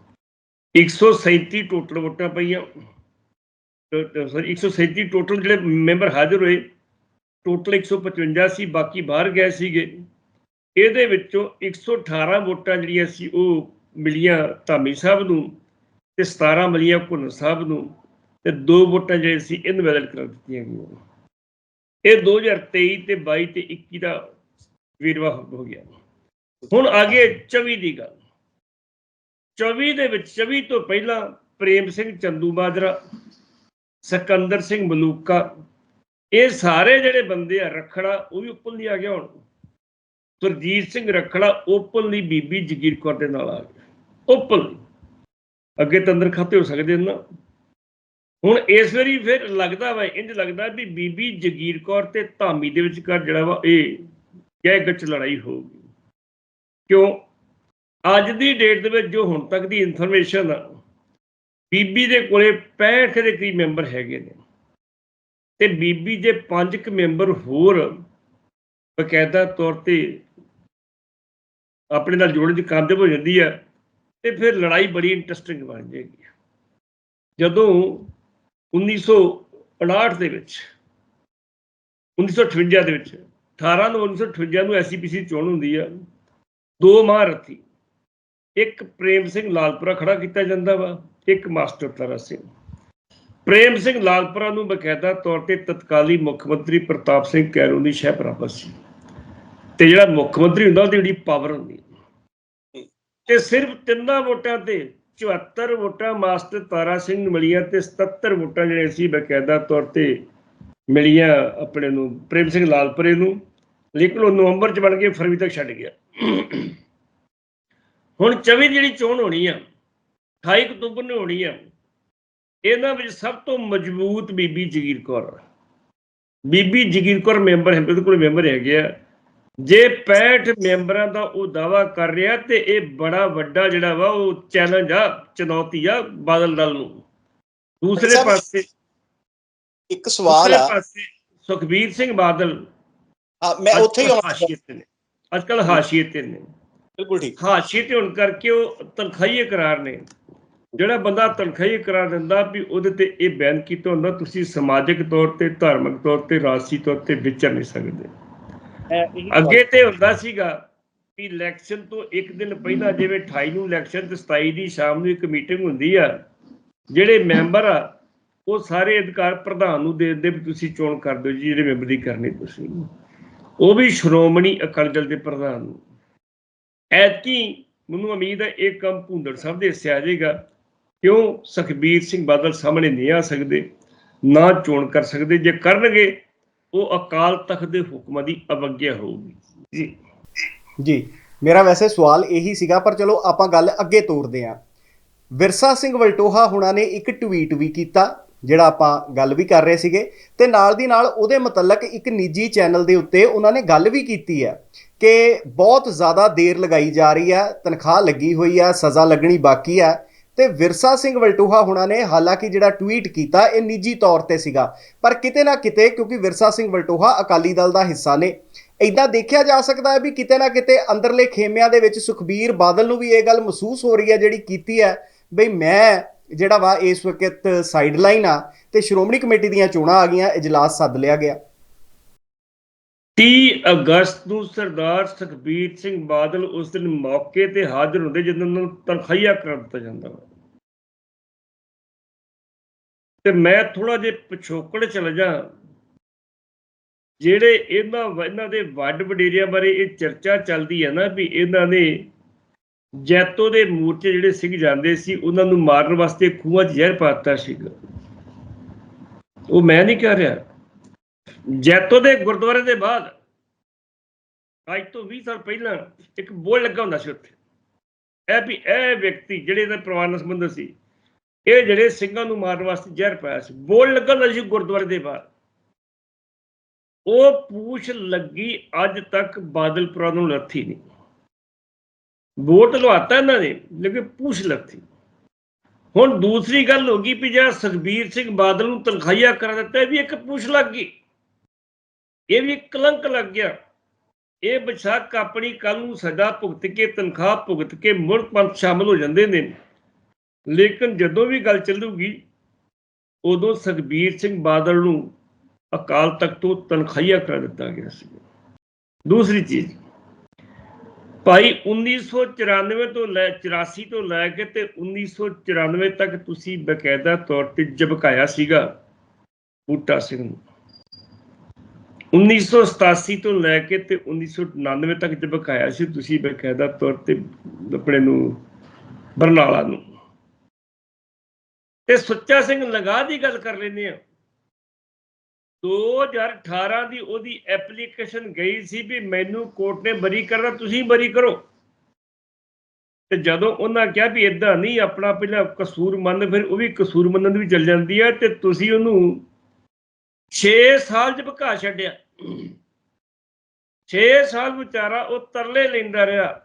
137 ਟੋਟਲ ਵੋਟਾਂ ਪਈਆਂ। ਸੌਰੀ 137 ਟੋਟਲ ਜਿਹੜੇ ਮੈਂਬਰ ਹਾਜ਼ਰ ਹੋਏ ਟੋਟਲ 155 ਸੀ ਬਾਕੀ ਬਾਹਰ ਗਏ ਸੀਗੇ। ਇਹਦੇ ਵਿੱਚੋਂ 118 ਵੋਟਾਂ ਜਿਹੜੀਆਂ ਸੀ, ਉਹ ਮਿਲੀਆਂ ਧਾਮੀ ਸਾਹਿਬ ਨੂੰ ਤੇ 17 ਮਿਲੀਆਂ ਘੁੰਨ ਸਾਹਿਬ ਨੂੰ ਤੇ ਦੋ ਵੋਟਾਂ ਜਿਹੜੇ ਸੀ ਇਨਵੈਲਿਡ ਕਰ ਦਿੱਤੀਆਂ ਗਈਆਂ। ਇਹ 2023 ਤੇ 22 ਤੇ 21 ਦਾ ਵੇਰਵਾ ਹੋ ਗਿਆ। ਹੁਣ ਅੱਗੇ 24 ਦੀ ਗੱਲ। 24 ਦੇ ਵਿੱਚ 24 ਤੋਂ ਪਹਿਲਾਂ ਪ੍ਰੇਮ ਸਿੰਘ ਚੰਦੂ ਬਾਜਰਾ, ਸਿਕੰਦਰ ਸਿੰਘ ਮਲੂਕਾ, ਇਹ ਸਾਰੇ ਜਿਹੜੇ ਬੰਦੇ ਆ ਰਖੜਾ, ਉਹ ਵੀ ਓਪਨਲੀ ਆ ਗਿਆ ਹੁਣ। ਸੁਰਜੀਤ ਸਿੰਘ ਰਖੜਾ ਓਪਨਲੀ ਬੀਬੀ ਜਗੀਰ ਕੌਰ ਦੇ ਨਾਲ ਆ ਗਿਆ। ਓਪਨਲੀ ਅੱਗੇ ਤੰਦਰ ਖਾਤੇ ਹੋ ਸਕਦੇ ਨਾ। ਹੁਣ ਇਸ ਵਾਰੀ ਫਿਰ ਲੱਗਦਾ ਵਾ ਇੰਜ ਲੱਗਦਾ ਵੀ ਬੀਬੀ ਜਗੀਰ ਕੌਰ ਤੇ ਧਾਮੀ ਦੇ ਵਿਚਕਾਰ ਜਿਹੜਾ ਵਾ, ਇਹ ਗਹਿ ਗੱਚ ਲੜਾਈ ਹੋਊਗੀ ਕਿਉਂ? ਅੱਜ ਦੀ ਡੇਟ ਦੇ ਵਿੱਚ ਜੋ ਹੁਣ ਤੱਕ ਦੀ ਇਨਫੋਰਮੇਸ਼ਨ ਆ, ਬੀਬੀ ਦੇ ਕੋਲੇ 65 ਦੇ ਕਰੀਬ ਮੈਂਬਰ ਹੈਗੇ ਨੇ। ਤੇ ਬੀਬੀ ਦੇ ਪੰਜ ਕੁ ਮੈਂਬਰ ਹੋਰ ਬਕਾਇਦਾ ਤੌਰ ਤੇ ਆਪਣੇ ਨਾਲ ਜੋੜਨ ਦੀ ਕਾਮਯਾਬ ਹੋ ਜਾਂਦੀ ਆ, ਤੇ ਫਿਰ ਲੜਾਈ ਬੜੀ ਇੰਟਰਸਟਿੰਗ ਬਣ ਜਾਏਗੀ। ਜਦੋਂ 1959 ਦੇ ਵਿੱਚ 1958 ਦੇ ਵਿੱਚ 18 ਨੂੰ 1958 ਨੂੰ ਐਸਸੀਪੀਸੀ ਚੋਣ ਹੁੰਦੀ ਆ, ਦੋ ਮਹਾਰਥੀ, ਇੱਕ ਪ੍ਰੇਮ ਸਿੰਘ ਲਾਲਪੁਰਾ ਖੜਾ ਕੀਤਾ ਜਾਂਦਾ ਵਾ, ਇੱਕ ਮਾਸਟਰ ਤਾਰਾ ਸਿੰਘ। ਪ੍ਰੇਮ ਸਿੰਘ ਲਾਲਪੁਰਾ ਨੂੰ ਬਕਾਇਦਾ ਤੌਰ ਤੇ ਤਤਕਾਲੀ ਮੁੱਖ ਮੰਤਰੀ ਪ੍ਰਤਾਪ ਸਿੰਘ ਕੈਰੋਂ ਦੀ ਸ਼ਹਿ ਪ੍ਰਾਪਤ ਸੀ। ਤੇ ਜਿਹੜਾ ਮੁੱਖ ਮੰਤਰੀ ਹੁੰਦਾ, ਉਹਦੀ ਜਿਹੜੀ ਪਾਵਰ ਹੁੰਦੀ ਤੇ ਸਿਰਫ ਤਿੰਨਾਂ ਵੋਟਾਂ ਤੇ 74 ਵੋਟਾਂ ਮਾਸਟਰ ਤਾਰਾ ਸਿੰਘ ਨੂੰ ਮਿਲੀਆਂ ਤੇ 77 ਵੋਟਾਂ ਜਿਹੜੇ ਸੀ ਬਕਾਇਦਾ ਤੌਰ ਤੇ ਮਿਲੀਆਂ ਆਪਣੇ ਨੂੰ, ਪ੍ਰੇਮ ਸਿੰਘ ਲਾਲਪੁਰੇ ਨੂੰ। ਲੇਕਿਨ ਉਹ ਨਵੰਬਰ ਚ ਬਣ ਕੇ ਫਰਵਰੀ ਤੱਕ ਛੱਡ ਗਿਆ। ਹੁਣ 24 ਦੀ ਜਿਹੜੀ ਚੋਣ ਹੋਣੀ ਆ 28 ਅਕਤੂਬਰ ਨੂੰ ਹੋਣੀ ਆ, ਇਹਨਾਂ ਵਿੱਚ ਸਭ ਤੋਂ ਮਜ਼ਬੂਤ ਬੀਬੀ ਜਗੀਰ ਕੌਰ ਬੀਬੀ ਜਗੀਰ ਕੌਰ ਮੈਂਬਰ ਹੈ, ਬਿਲਕੁਲ ਮੈਂਬਰ ਹੈਗੇ ਆ। ਜੇ 65 ਮੈਂਬਰਾਂ ਦਾ ਉਹ ਦਾਵਾ ਕਰ ਰਿਹਾ ਤੇ ਇਹ ਬੜਾ ਵੱਡਾ ਜਿਹੜਾ ਵਾ ਉਹ ਚੈਲੰਜ ਆ ਚੁਣੌਤੀ ਆ ਬਾਦਲ ਦਲ ਨੂੰ। ਦੂਸਰੇ ਪਾਸੇ ਇੱਕ ਸਵਾਲ ਆ। ਪਾਸੇ ਸੁਖਬੀਰ ਸਿੰਘ ਬਾਦਲ ਮੈਂ ਉੱਥੇ ਹੀ ਆਉਣਾ ਹਾਸ਼ੀਏ ਤੇ ਨੇ। ਅੱਜ ਕੱਲ ਹਾਸ਼ੀਏ ਤੇ ਨੇ। ਬਿਲਕੁਲ ਠੀਕ। ਹਾਸ਼ੀਏ ਤੇ ਹੋਣ ਕਰਕੇ ਉਹ ਤਨਖਾਹੀਏ ਕਰਾਰ ਨੇ। ਜਿਹੜਾ ਬੰਦਾ ਤਨਖਾਹੀਏ ਕਰਾਰ ਦਿੰਦਾ ਵੀ ਉਹਦੇ ਤੇ ਇਹ ਬੈਨ ਕੀਤਾ ਹੁੰਦਾ ਤੁਸੀਂ ਸਮਾਜਿਕ ਤੌਰ ਤੇ ਧਾਰਮਿਕ ਤੌਰ ਤੇ ਰਾਜਸੀ ਤੌਰ ਤੇ ਵਿਚਰ ਨਹੀਂ ਸਕਦੇ। ਅੱਗੇ ਤੇ ਹੁੰਦਾ ਸੀਗਾ ਵੀ ਇਲੈਕਸ਼ਨ ਤੋਂ ਇੱਕ ਦਿਨ ਪਹਿਲਾਂ ਜਿਵੇਂ 28 ਨੂੰ ਇਲੈਕਸ਼ਨ ਤੇ 27 ਦੀ ਸ਼ਾਮ ਨੂੰ ਇੱਕ ਮੀਟਿੰਗ ਹੁੰਦੀ ਆ, ਜਿਹੜੇ ਮੈਂਬਰ ਆ, ਉਹ ਸਾਰੇ ਅਧਿਕਾਰ ਪ੍ਰਧਾਨ ਨੂੰ ਦੇ ਦਿੰਦੇ ਵੀ ਤੁਸੀਂ ਚੋਣ ਕਰ ਦਿਓ ਜੀ ਜਿਹੜੇ ਮੈਂਬਰ ਦੀ ਕਰਨੀ ਤੁਸੀਂ। ਉਹ ਵੀ ਸ਼੍ਰੋਮਣੀ ਅਕਾਲੀ ਦਲ ਦੇ ਪ੍ਰਧਾਨ ਨੂੰ। ਐਤਕੀ ਮੈਨੂੰ ਉਮੀਦ ਹੈ ਇਹ ਕੰਮ ਭੁੰਦੜ ਸਾਹਿਬ ਦੇ ਹਿੱਸੇ ਆ ਜਾਏਗਾ। ਕਿਉਂ? ਸੁਖਬੀਰ ਸਿੰਘ ਬਾਦਲ ਸਾਹਮਣੇ ਨਹੀਂ ਆ ਸਕਦੇ, ਨਾ ਚੋਣ ਕਰ ਸਕਦੇ। ਜੇ ਕਰਨਗੇ ਉਹ ਅਕਾਲ ਤਖਤ ਦੇ ਹੁਕਮਾਂ ਦੀ ਅਵਗਿਆ ਹੋਊਗੀ। ਜੀ। ਜੀ। ਮੇਰਾ ਵੈਸੇ ਸਵਾਲ ਇਹੀ ਸੀਗਾ, ਪਰ ਚਲੋ ਆਪਾਂ ਗੱਲ ਅੱਗੇ ਤੋਰਦੇ ਹਾਂ। ਵਿਰਸਾ ਸਿੰਘ ਵਲਟੋਹਾ ਹੁਣਾਂ ਨੇ ਇੱਕ ਟਵੀਟ ਵੀ ਕੀਤਾ, ਜਿਹੜਾ ਆਪਾਂ ਗੱਲ ਵੀ ਕਰ ਰਹੇ ਸੀਗੇ, ਤੇ ਨਾਲ ਦੀ ਨਾਲ ਉਹਦੇ ਮੁਤਲਕ ਇੱਕ ਨਿੱਜੀ ਚੈਨਲ ਦੇ ਉੱਤੇ ਉਹਨਾਂ ਨੇ ਗੱਲ ਵੀ ਕੀਤੀ ਹੈ ਕਿ ਬਹੁਤ ਜ਼ਿਆਦਾ ਦੇਰ ਲਗਾਈ ਜਾ ਰਹੀ ਹੈ, ਤਨਖਾਹ ਲੱਗੀ ਹੋਈ ਹੈ, ਸਜ਼ਾ ਲੱਗਣੀ ਬਾਕੀ ਹੈ। ਤੇ ਵਿਰਸਾ ਸਿੰਘ ਵਲਟੋਹਾ ਹੁਣਾਂ ਨੇ ਹਾਲਾਂਕਿ ਜਿਹੜਾ ਟਵੀਟ ਕੀਤਾ, ਇਹ ਨਿੱਜੀ ਤੌਰ ਤੇ ਸੀਗਾ। ਪਰ ਕਿਤੇ ਨਾ ਕਿਤੇ, ਕਿਉਂਕਿ ਵਿਰਸਾ ਸਿੰਘ ਵਲਟੋਹਾ ਅਕਾਲੀ ਦਲ ਦਾ ਹਿੱਸਾ ਨੇ ਇਦਾਂ ਦੇਖਿਆ ਜਾ ਸਕਦਾ ਹੈ ਵੀ ਕਿਤੇ ਨਾ ਕਿਤੇ ਅੰਦਰਲੇ ਖੇਮਿਆਂ ਦੇ ਵਿੱਚ ਸੁਖਬੀਰ ਬਾਦਲ ਨੂੰ ਵੀ ਇਹ ਗੱਲ ਮਹਿਸੂਸ ਹੋ ਰਹੀ ਹੈ, ਜਿਹੜੀ ਕੀਤੀ ਹੈ, ਬਈ ਮੈਂ ਜਿਹੜਾ ਵਾ ਇਸ ਵਕਤ ਸਾਈਡਲਾਈਨ ਆ ਤੇ ਸ਼੍ਰੋਮਣੀ ਕਮੇਟੀ ਦੀਆਂ ਚੋਣਾਂ ਆ ਗਈਆਂ, ਇਜਲਾਸ ਸੱਦ ਲਿਆ ਗਿਆ। 30 ਅਗਸਤ ਨੂੰ ਸਰਦਾਰ ਸੁਖਬੀਰ ਸਿੰਘ ਬਾਦਲ ਉਸ ਦਿਨ ਮੌਕੇ ਤੇ ਹਾਜ਼ਰ ਹੁੰਦੇ ਜਦੋਂ ਉਹਨਾਂ ਨੂੰ ਤਨਖਾਹੀਆ ਕਰ ਦਿੱਤਾ ਜਾਂਦਾ ਵਾ। ਤੇ ਮੈਂ ਥੋੜਾ ਜਿਹਾ ਪਿਛੋਕੜ ਚਲ ਜਾ। ਜਿਹੜੇ ਇਹਨਾਂ ਇਹਨਾਂ ਦੇ ਵੱਡ ਵਡੇਰਿਆਂ ਬਾਰੇ ਇਹ ਚਰਚਾ ਚੱਲਦੀ ਹੈ ਨਾ ਵੀ ਇਹਨਾਂ ਨੇ ਜੈਤੋ ਦੇ ਮੂਰਚੇ ਜਿਹੜੇ ਸਿੰਘ ਜਾਂਦੇ ਸੀ, ਉਹਨਾਂ ਨੂੰ ਮਾਰਨ ਵਾਸਤੇ ਖੂਹਾਂ 'ਚ ਜ਼ਹਿਰ ਪਾਤਾ ਸੀਗਾ। ਉਹ ਮੈਂ ਨਹੀਂ ਕਹਿ ਰਿਹਾ। ਜੈਤੋ ਦੇ ਗੁਰਦੁਆਰੇ ਦੇ ਬਾਅਦ ਅੱਜ ਤੋਂ 20 ਸਾਲ ਪਹਿਲਾਂ ਇੱਕ ਬੋਰਡ ਲੱਗਾ ਹੁੰਦਾ ਸੀ ਉੱਥੇ। ਇਹ ਵੀ ਇਹ ਵਿਅਕਤੀ ਜਿਹੜੇ ਦਾ ਪਰਿਵਾਰ ਨਾਲ ਸੰਬੰਧ ਸੀ, ਇਹ ਜਿਹੜੇ ਸਿੰਘਾਂ ਨੂੰ ਮਾਰਨ ਵਾਸਤੇ ਜ਼ਹਿਰ ਪਾਇਆ ਸੀ ਬੋਰਡ ਲੱਗਾ ਹੁੰਦਾ ਸੀ ਗੁਰਦੁਆਰੇ ਦੇ ਬਾਹਰ। ਉਹ ਪੂਛ ਲੱਗੀ, ਅੱਜ ਤੱਕ ਬਾਦਲਪੁਰਾ ਨੂੰ ਲੱਥੀ ਨਹੀਂ। ਵੋਟ ਲਵਾਤਾ ਇਹਨਾਂ ਨੇ, ਲੇਕਿਨ ਪੂਛ ਲੱਥੀ। ਹੁਣ ਦੂਸਰੀ ਗੱਲ ਹੋ ਗਈ ਵੀ ਜਿਹੜਾ ਸੁਖਬੀਰ ਸਿੰਘ ਬਾਦਲ ਨੂੰ ਤਨਖਾਹੀਆ ਕਰ ਦਿੱਤਾ, ਇਹ ਵੀ ਇੱਕ ਪੂਛ ਲੱਗ ਗਈ। ਇਹ ਵੀ ਕਲੰਕ ਲੱਗ ਗਿਆ। ਇਹ ਵਿਸ਼ਾਖ ਆਪਣੀ ਕੱਲ ਨੂੰ ਸਜ਼ਾ ਭੁਗਤ ਕੇ, ਤਨਖਾਹ ਭੁਗਤ ਕੇ ਮੁੜ ਪੰਥ ਸ਼ਾਮਲ ਹੋ ਜਾਂਦੇ ਨੇ। ਲੇਕਿਨ ਜਦੋਂ ਵੀ ਗੱਲ ਚੱਲੂਗੀ, ਉਦੋਂ ਸੁਖਬੀਰ ਸਿੰਘ ਬਾਦਲ ਨੂੰ ਅਕਾਲ ਤਖਤ ਤੋਂ ਤਨਖਾਹੀਆ ਕਰ ਦਿੱਤਾ ਗਿਆ ਸੀ। ਦੂਸਰੀ ਚੀਜ਼, ਭਾਈ 1994 ਤੋਂ ਲੈ 84 ਤੋਂ ਲੈ ਕੇ ਤੇ 1994 ਤੱਕ ਤੁਸੀਂ ਬਕਾਇਦਾ ਤੌਰ ਤੇ ਜਬਕਾਇਆ ਸੀਗਾ ਬੂਟਾ ਸਿੰਘ ਨੂੰ। 1987 ਤੋਂ ਲੈ ਕੇ ਤੇ 1999 ਤੱਕ ਜਬਕਾਇਆ ਸੀ, ਤੁਸੀਂ ਬਕਾਇਦਾ ਤੌਰ ਤੇ ਆਪਣੇ ਨੂੰ, ਬਰਨਾਲਾ ਨੂੰ। ਤੇ ਸੁੱਚਾ ਸਿੰਘ ਲਗਾ ਦੀ ਗੱਲ ਕਰ ਲੈਂਦੇ ਆ 2018 ਦੀ ਉਹਦੀ ਐਪਲੀਕੇਸ਼ਨ ਗਈ ਸੀ ਵੀ ਮੈਨੂੰ ਕੋਰਟ ਨੇ ਬਰੀ ਕਰਨਾ, ਤੁਸੀਂ ਬਰੀ ਕਰੋ। ਤੇ ਜਦੋਂ ਉਹਨਾਂ ਕਿਹਾ ਵੀ ਇਦਾਂ ਨਹੀਂ, ਆਪਣਾ ਪਹਿਲਾਂ ਕਸੂਰ ਮੰਨ ਫਿਰ ਉਹ ਵੀ ਕਸੂਰ ਮੰਨਣ ਦੀ ਵੀ ਚੱਲ ਜਾਂਦੀ ਹੈ ਤੇ ਤੁਸੀਂ ਉਹਨੂੰ 6 ਸਾਲ ਚ ਭਕਾ ਛੱਡਿਆ। 6 ਸਾਲ ਵਿਚਾਰਾ ਉਹ ਤਰਲੇ ਲੈਂਦਾ ਰਿਹਾ।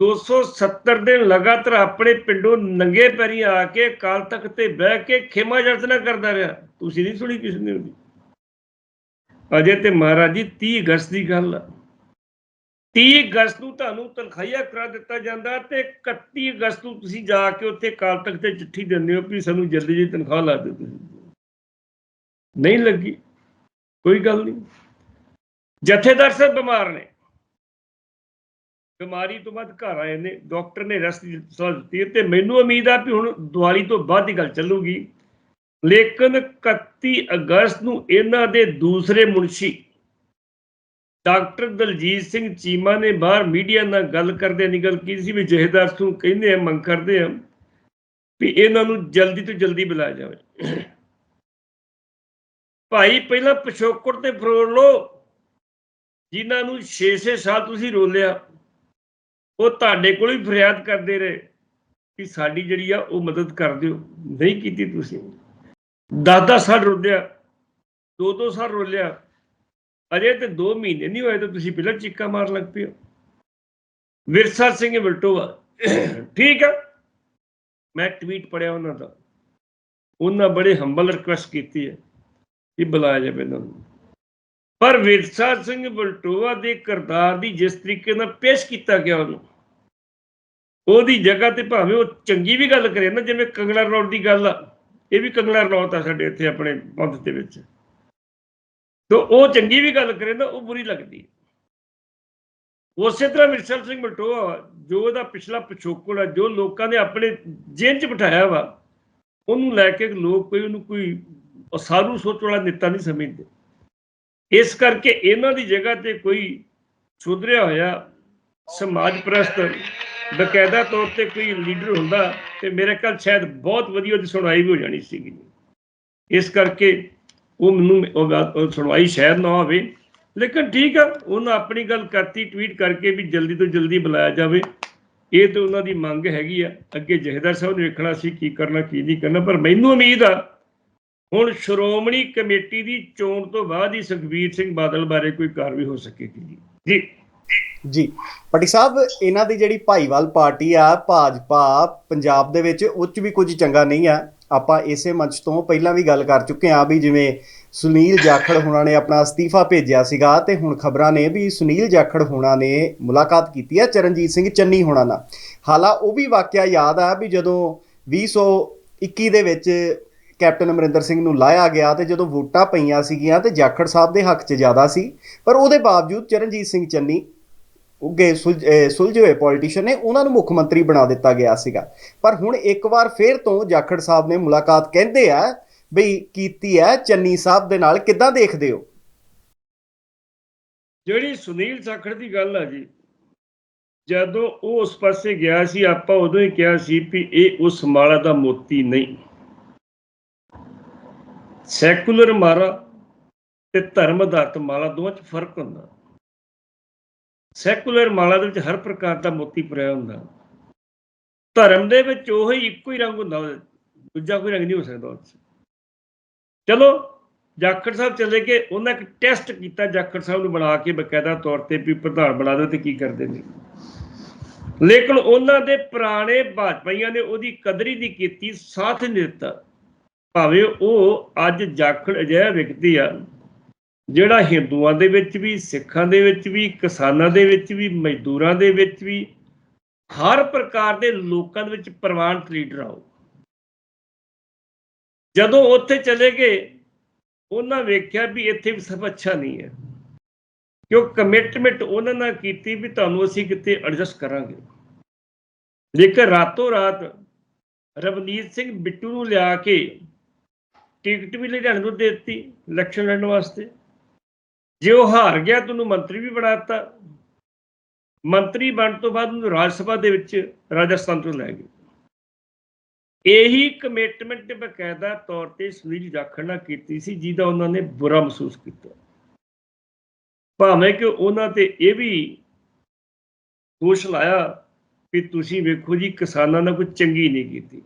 270 ਦਿਨ ਲਗਾਤਾਰ ਆਪਣੇ ਪਿੰਡੋਂ ਨੰਗੇ ਪੈਰੀ ਆ ਕੇ ਕਾਲ ਤੱਕ ਤੇ ਬਹਿ ਕੇ ਖੇਮਾ ਜਰਤਨਾ ਕਰਦਾ ਰਿਹਾ। ਤੁਸੀਂ ਨਹੀਂ ਸੁਣੀ ਕਿਸ ਨੇ ਉਹਦੀ? ਅਜੇ ਤੇ ਮਹਾਰਾਜ ਜੀ 30 ਅਗਸਤ ਦੀ ਗੱਲ ਆ। 30 ਅਗਸਤ ਨੂੰ ਤੁਹਾਨੂੰ ਤਨਖਾਹੀਆ ਕਰਾ ਦਿੱਤਾ ਜਾਂਦਾ ਤੇ 31 ਅਗਸਤ ਨੂੰ ਤੁਸੀਂ ਜਾ ਕੇ ਉੱਥੇ ਕਾਲ ਤੱਕ ਤੇ ਚਿੱਠੀ ਦਿੰਦੇ ਹੋ ਵੀ ਸਾਨੂੰ ਜਲਦੀ ਜੀ ਤਨਖਾਹ ਲਾ ਦਿਓ ਤੁਸੀਂ। ਨਹੀਂ ਲੱਗੀ, ਕੋਈ ਗੱਲ ਨਹੀਂ। ਜਥੇਦਾਰ ਸਾਹਿਬ ਬਿਮਾਰ ਨੇ। ਬਿਮਾਰੀ ਤੋਂ ਬਾਅਦ ਘਰ ਆਏ ਨੇ, ਡਾਕਟਰ ਨੇ ਰੈਸਟ ਦੀ ਸਲਾਹ ਦਿੱਤੀ ਤੇ ਮੈਨੂੰ ਉਮੀਦ ਆ ਵੀ ਹੁਣ ਦੀਵਾਲੀ ਤੋਂ ਬਾਅਦ ਦੀ ਗੱਲ ਚੱਲੂਗੀ। ਲੇਕਿਨ 31 ਅਗਸਤ ਨੂੰ ਇਹਨਾਂ ਦੇ ਦੂਸਰੇ ਮੁਨਸ਼ੀ, ਡਾਕਟਰ ਦਲਜੀਤ ਸਿੰਘ ਚੀਮਾ ਨੇ ਬਾਹਰ ਮੀਡੀਆ ਨਾਲ ਗੱਲ ਕਰਦੇ ਨਿਕਲ ਕੀ ਸੀ ਵੀ ਜਹੇਦਾਰ ਨੂੰ ਕਹਿੰਦੇ ਆ, ਮੰਗ ਕਰਦੇ ਆ ਵੀ ਇਹਨਾਂ ਨੂੰ ਜਲਦੀ ਤੋਂ ਜਲਦੀ ਬੁਲਾਇਆ ਜਾਵੇ। ਭਾਈ, ਪਹਿਲਾਂ ਪਿਛੋਕੜ ਤੇ ਫਰੋੜ ਲੋ ਜਿਨ੍ਹਾਂ ਨੂੰ 6-6 ਸਾਲ ਤੁਸੀਂ ਰੋਲਿਆ ਉਹ ਤੁਹਾਡੇ ਕੋਲ ਹੀ ਫਰਿਆਦ ਕਰਦੇ ਰਹੇ ਕਿ ਸਾਡੀ ਜਿਹੜੀ ਆ, ਉਹ ਮਦਦ ਕਰ ਦਿਓ। ਨਹੀਂ ਕੀਤੀ ਤੁਸੀਂ। 10-10 ਸਾਲ ਰੋਲਿਆ 2-2 ਸਾਲ ਰੋਲਿਆ ਅਜੇ ਤੇ 2 ਮਹੀਨੇ ਨਹੀਂ ਹੋਏ ਤਾਂ ਤੁਸੀਂ ਪਹਿਲਾਂ ਚੀਕਾ ਮਾਰ ਲੱਗ ਪਏ ਹੋ। ਵਿਰਸਾ ਸਿੰਘ ਵਲਟੋਆ ਠੀਕ ਆ? ਮੈਂ ਟਵੀਟ ਪੜਿਆ ਉਹਨਾਂ ਦਾ। ਉਹਨਾਂ ਬੜੇ ਹੰਬਲ ਰਿਕੁਐਸਟ ਕੀਤੀ ਹੈ ਕਿ ਬੁਲਾਇਆ ਜਾਵੇ ਇਹਨਾਂ ਨੂੰ। ਪਰ ਵਿਰਸਾ ਸਿੰਘ ਬਲਟੋਆ ਦੇ ਕਿਰਦਾਰ ਦੀ ਜਿਸ ਤਰੀਕੇ ਨਾਲ ਪੇਸ਼ ਕੀਤਾ ਗਿਆ ਉਹਨੂੰ, ਉਹਦੀ ਜਗ੍ਹਾ ਤੇ ਭਾਵੇਂ ਉਹ ਚੰਗੀ ਵੀ ਗੱਲ ਕਰੇ ਨਾ, ਜਿਵੇਂ ਕੰਗਲਾ ਰਣੌਤ ਦੀ ਗੱਲ ਆ, ਇਹ ਵੀ ਕੰਗਲਾ ਰਣੌਤ ਆ ਸਾਡੇ ਇੱਥੇ ਆਪਣੇ ਪੰਥ ਦੇ ਵਿੱਚ। ਤੇ ਉਹ ਚੰਗੀ ਵੀ ਗੱਲ ਕਰੇ ਨਾ, ਉਹ ਬੁਰੀ ਲੱਗਦੀ ਉਸੇ ਤਰ੍ਹਾਂ ਵਿਰਸਾ ਸਿੰਘ ਬਲਟੋਆ, ਜੋ ਉਹਦਾ ਪਿਛਲਾ ਪਿਛੋਕੜ ਆ, ਜੋ ਲੋਕਾਂ ਨੇ ਆਪਣੇ ਜੇਲ੍ਹ 'ਚ ਬਿਠਾਇਆ ਵਾ, ਉਹਨੂੰ ਲੈ ਕੇ ਲੋਕ ਕੋਈ ਉਹਨੂੰ ਕੋਈ ਉਹ ਅਸਾਰੂ ਸੋਚ ਵਾਲਾ ਨੇਤਾ ਨਹੀਂ ਸਮਝਦੇ। ਇਸ ਕਰਕੇ ਇਹਨਾਂ ਦੀ ਜਗ੍ਹਾ ਤੇ ਕੋਈ ਸੁਧਰਿਆ ਹੋਇਆ ਸਮਾਜ ਪ੍ਰਸਤ ਬਕਾਇਦਾ ਤੌਰ ਤੇ ਕੋਈ ਲੀਡਰ ਹੁੰਦਾ ਤੇ ਮੇਰੇ ਖਿਆਲ ਸ਼ਾਇਦ ਬਹੁਤ ਵਧੀਆ ਉਹਦੀ ਸੁਣਵਾਈ ਵੀ ਹੋ ਜਾਣੀ ਸੀਗੀ। ਇਸ ਕਰਕੇ ਉਹ ਮੈਨੂੰ ਸੁਣਵਾਈ ਸ਼ਾਇਦ ਨਾ ਹੋਵੇ, ਲੇਕਿਨ ਠੀਕ ਆ, ਉਹਨਾਂ ਆਪਣੀ ਗੱਲ ਕਰਤੀ ਟਵੀਟ ਕਰਕੇ ਵੀ ਜਲਦੀ ਤੋਂ ਜਲਦੀ ਬੁਲਾਇਆ ਜਾਵੇ। ਇਹ ਤੇ ਉਹਨਾਂ ਦੀ ਮੰਗ ਹੈਗੀ ਆ। ਅੱਗੇ ਜਹੇਦਾਰ ਸਾਹਿਬ ਨੇ ਵੇਖਣਾ ਸੀ ਕੀ ਕਰਨਾ, ਕੀ ਨਹੀਂ ਕਰਨਾ, ਪਰ ਮੈਨੂੰ ਉਮੀਦ ਆ ਹੁਣ ਸ਼੍ਰੋਮਣੀ ਕਮੇਟੀ ਦੀ ਚੋਣ ਤੋਂ ਬਾਅਦ ਹੀ ਸੁਖਬੀਰ ਸਿੰਘ ਬਾਦਲ ਬਾਰੇ ਕੋਈ ਕਾਰਵਾਈ ਹੋ ਸਕੇਗੀ ਜੀ ਜੀ। ਜੀ। ਪਟੀ ਸਾਹਿਬ, ਇਹਨਾਂ ਦੀ ਜਿਹੜੀ ਭਾਈਵਾਲ ਪਾਰਟੀ ਆ, ਭਾਜਪਾ, ਪੰਜਾਬ ਦੇ ਵਿੱਚ ਉੱਚ ਵੀ ਕੁਝ ਚੰਗਾ ਨਹੀਂ ਆ। ਆਪਾਂ ਇਸੇ ਮੰਚ ਤੋਂ ਪਹਿਲਾਂ ਵੀ ਗੱਲ ਕਰ ਚੁੱਕੇ ਆ ਵੀ ਜਿਵੇਂ ਸੁਨੀਲ ਜਾਖੜ ਹੋਣਾ ਨੇ ਆਪਣਾ ਅਸਤੀਫਾ ਭੇਜਿਆ ਸੀਗਾ ਤੇ ਹੁਣ ਖਬਰਾਂ ਨੇ ਵੀ ਸੁਨੀਲ ਜਾਖੜ ਹੋਣਾ ਨੇ ਮੁਲਾਕਾਤ ਕੀਤੀ ਆ, ਚਰਨਜੀਤ ਸਿੰਘ ਚੰਨੀ ਹੋਣਾ ਨਾਲ। ਹਾਲਾ ਉਹ ਵੀ ਵਾਕਿਆ ਯਾਦ ਆ ਵੀ ਜਦੋਂ 2021 ਦੇ ਵਿੱਚ ਕੈਪਟਨ ਅਮਰਿੰਦਰ ਸਿੰਘ ਨੂੰ ਲਾਇਆ ਗਿਆ ਤੇ ਜਦੋਂ ਵੋਟਾਂ ਪਈਆਂ ਸੀਗੀਆਂ ਤੇ ਜਾਖੜ ਸਾਹਿਬ ਦੇ ਹੱਕ 'ਚ ਜ਼ਿਆਦਾ ਸੀ, ਪਰ ਉਹਦੇ ਬਾਵਜੂਦ ਚਰਨਜੀਤ ਸਿੰਘ ਚੰਨੀ ਉੱਗੇ ਸੁਲਝ- ਸੁਲਝੇ ਹੋਏ ਪੋਲੀਟੀਸ਼ੀਅਨ ਨੇ, ਉਹਨਾਂ ਨੂੰ ਮੁੱਖ ਮੰਤਰੀ ਬਣਾ ਦਿੱਤਾ ਗਿਆ ਸੀਗਾ। ਪਰ ਹੁਣ ਇੱਕ ਵਾਰ ਫੇਰ ਤੋਂ ਜਾਖੜ ਸਾਹਿਬ ਨੇ ਮੁਲਾਕਾਤ ਕਹਿੰਦੇ ਆ ਬਈ ਕੀਤੀ ਹੈ, ਚੰਨੀ ਸਾਹਿਬ ਦੇ ਨਾਲ ਕਿੱਦਾਂ ਦੇਖਦੇ ਹੋ? ਜਿਹੜੀ ਸੁਨੀਲ ਸਾਖੜ ਦੀ ਗੱਲ ਆ ਜੀ, ਜਦੋਂ ਉਹ ਉਸ ਪਾਸੇ ਗਿਆ ਸੀ, ਆਪਾਂ ਉਦੋਂ ਹੀ ਕਿਹਾ ਸੀ ਵੀ ਇਹ ਉਸ ਮਾਲਾ ਦਾ ਮੋਤੀ ਨਹੀਂ। ਸੈਕੂਲਰ ਮਾਲਾ ਤੇ ਧਰਮ ਆਧਾਰਿਤ ਮਾਲਾ ਦੋਵਾਂ 'ਚ ਫ਼ਰਕ ਹੁੰਦਾ। ਸੈਕੂਲਰ ਮਾਲਾ ਦੇ ਵਿੱਚ ਹਰ ਪ੍ਰਕਾਰ ਦਾ ਮੋਤੀ ਭਰਿਆ ਹੁੰਦਾ। ਧਰਮ ਦੇ ਵਿੱਚ ਉਹ ਹੀ ਇੱਕੋ ਹੀ ਰੰਗ ਹੁੰਦਾ, ਦੂਜਾ ਕੋਈ ਰੰਗ ਨਹੀਂ ਹੋ ਸਕਦਾ ਉਹਦੇ ਚਲੋ, ਜਾਖੜ ਸਾਹਿਬ ਚਲੇ ਗਏ, ਉਹਨਾਂ ਇੱਕ ਟੈਸਟ ਕੀਤਾ ਜਾਖੜ ਸਾਹਿਬ ਨੂੰ ਬਣਾ ਕੇ ਬਕਾਇਦਾ ਤੌਰ ਤੇ ਵੀ ਪ੍ਰਧਾਨ ਬਣਾ ਦਿਓ ਤੇ ਕੀ ਕਰਦੇ ਨੇ। ਲੇਕਿਨ ਉਹਨਾਂ ਦੇ ਪੁਰਾਣੇ ਭਾਜਪਾਈਆਂ ਨੇ ਉਹਦੀ ਕਦਰ ਹੀ ਨਹੀਂ ਕੀਤੀ, ਸਾਥ ਨਹੀਂ ਦਿੱਤਾ। ਭਾਵੇਂ ਉਹ ਅੱਜ ਜਾਖੜ ਅਜਿਹਾ ਵਿਅਕਤੀ ਆ, ਜਿਹੜਾ ਹਿੰਦੂਆਂ ਦੇ ਵਿੱਚ ਵੀ, ਸਿੱਖਾਂ ਦੇ ਵਿੱਚ ਵੀ, ਕਿਸਾਨਾਂ ਦੇ ਵਿੱਚ ਵੀ, ਮਜ਼ਦੂਰਾਂ ਦੇ ਵਿੱਚ ਵੀ, ਹਰ ਪ੍ਰਕਾਰ ਦੇ ਲੋਕਾਂ ਦੇ ਵਿੱਚ ਪ੍ਰਵਾਨਿਤ ਲੀਡਰ ਆਓ ਜਦੋਂ ਉੱਥੇ ਚਲੇ ਗਏ, ਉਹਨਾਂ ਵੇਖਿਆ ਵੀ ਇੱਥੇ ਵੀ ਸਭ ਅੱਛਾ ਨਹੀਂ ਹੈ। ਕਿਉਂ ਕਮਿਟਮੈਂਟ ਉਹਨਾਂ ਨਾਲ ਕੀਤੀ ਵੀ ਤੁਹਾਨੂੰ ਅਸੀਂ ਕਿਤੇ ਐਡਜਸਟ ਕਰਾਂਗੇ। ਲੇਕਿਨ ਰਾਤੋਂ ਰਾਤ ਰਵਨੀਤ ਸਿੰਘ ਬਿੱਟੂ ਨੂੰ ਲਿਆ ਕੇ ਟਿਕਟ ਵੀ ਲੁਧਿਆਣੇ ਨੂੰ ਦੇ ਦਿੱਤੀ ਇਲੈਕਸ਼ਨ ਲੜਨ ਵਾਸਤੇ। ਜੇ ਉਹ ਹਾਰ ਗਿਆ ਤੁਹਾਨੂੰ ਮੰਤਰੀ ਵੀ ਬਣਾਤਾ ਮੰਤਰੀ ਬਣਨ ਤੋਂ ਬਾਅਦ ਉਹਨੂੰ ਰਾਜ ਸਭਾ ਦੇ ਵਿੱਚ ਰਾਜਸਥਾਨ ਤੋਂ ਲੈ ਗਏ। ਇਹੀ ਕਮਿਟਮੈਂਟ ਬਕਾਇਦਾ ਤੌਰ ਤੇ ਸੁਨੀਲ ਜਾਖੜ ਨਾਲ ਕੀਤੀ ਸੀ, ਜਿਹਦਾ ਉਹਨਾਂ ਨੇ ਬੁਰਾ ਮਹਿਸੂਸ ਕੀਤਾ। ਭਾਵੇਂ ਕਿ ਉਹਨਾਂ ਤੇ ਇਹ ਵੀ ਦੋਸ਼ ਲਾਇਆ ਵੀ ਤੁਸੀਂ ਵੇਖੋ ਜੀ ਕਿਸਾਨਾਂ ਨਾਲ ਕੋਈ ਚੰਗੀ ਨਹੀਂ ਕੀਤੀ।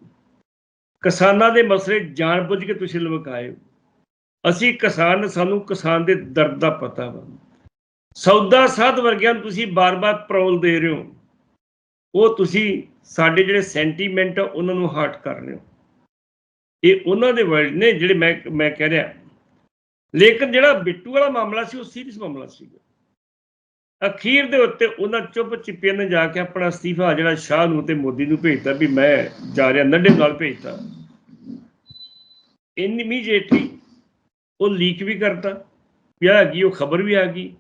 ਕਿਸਾਨਾਂ ਦੇ ਮਸਲੇ ਜਾਣਬੁੱਝ ਕੇ ਤੁਸੀਂ ਲਮਕਾਏ ਹੋ। ਅਸੀਂ ਕਿਸਾਨ, ਸਾਨੂੰ ਕਿਸਾਨ ਦੇ ਦਰਦ ਦਾ ਪਤਾ ਵਾ। ਸੌਦਾ ਸਾਧ ਵਰਗਿਆਂ ਨੂੰ ਤੁਸੀਂ ਬਾਰ-ਬਾਰ ਪ੍ਰੋਲ ਦੇ ਰਹੇ ਹੋ। ਉਹ ਤੁਸੀਂ ਸਾਡੇ ਜਿਹੜੇ ਸੈਂਟੀਮੈਂਟ ਆ, ਉਹਨਾਂ ਨੂੰ ਹਰਟ ਕਰ ਰਹੇ ਹੋ। ਇਹ ਉਹਨਾਂ ਦੇ ਵਰਡ ਨੇ ਜਿਹੜੇ ਮੈਂ ਮੈਂ ਕਹਿ ਰਿਹਾ। ਲੇਕਿਨ ਜਿਹੜਾ ਬਿੱਟੂ ਵਾਲਾ ਮਾਮਲਾ ਸੀ, ਉਹ ਸੀਰੀਅਸ ਮਾਮਲਾ ਸੀਗਾ। ਅਖੀਰ ਦੇ ਉੱਤੇ ਉਹਨਾਂ ਚੁੱਪ ਚਿੱਪੇ ਨੇ ਜਾ ਕੇ ਆਪਣਾ ਅਸਤੀਫਾ ਜਿਹੜਾ ਸ਼ਾਹ ਨੂੰ ਤੇ ਮੋਦੀ ਨੂੰ ਭੇਜਤਾ ਵੀ ਮੈਂ ਜਾ ਰਿਹਾ, ਨੱਡੇ ਨਾਲ ਭੇਜਤਾ। ਇਨਮੀਡੀਏਟਲੀ ਉਹ ਲੀਕ ਵੀ ਕਰਤਾ, ਵੀ ਆ ਗਈ, ਉਹ ਖਬਰ ਵੀ ਆ ਗਈ।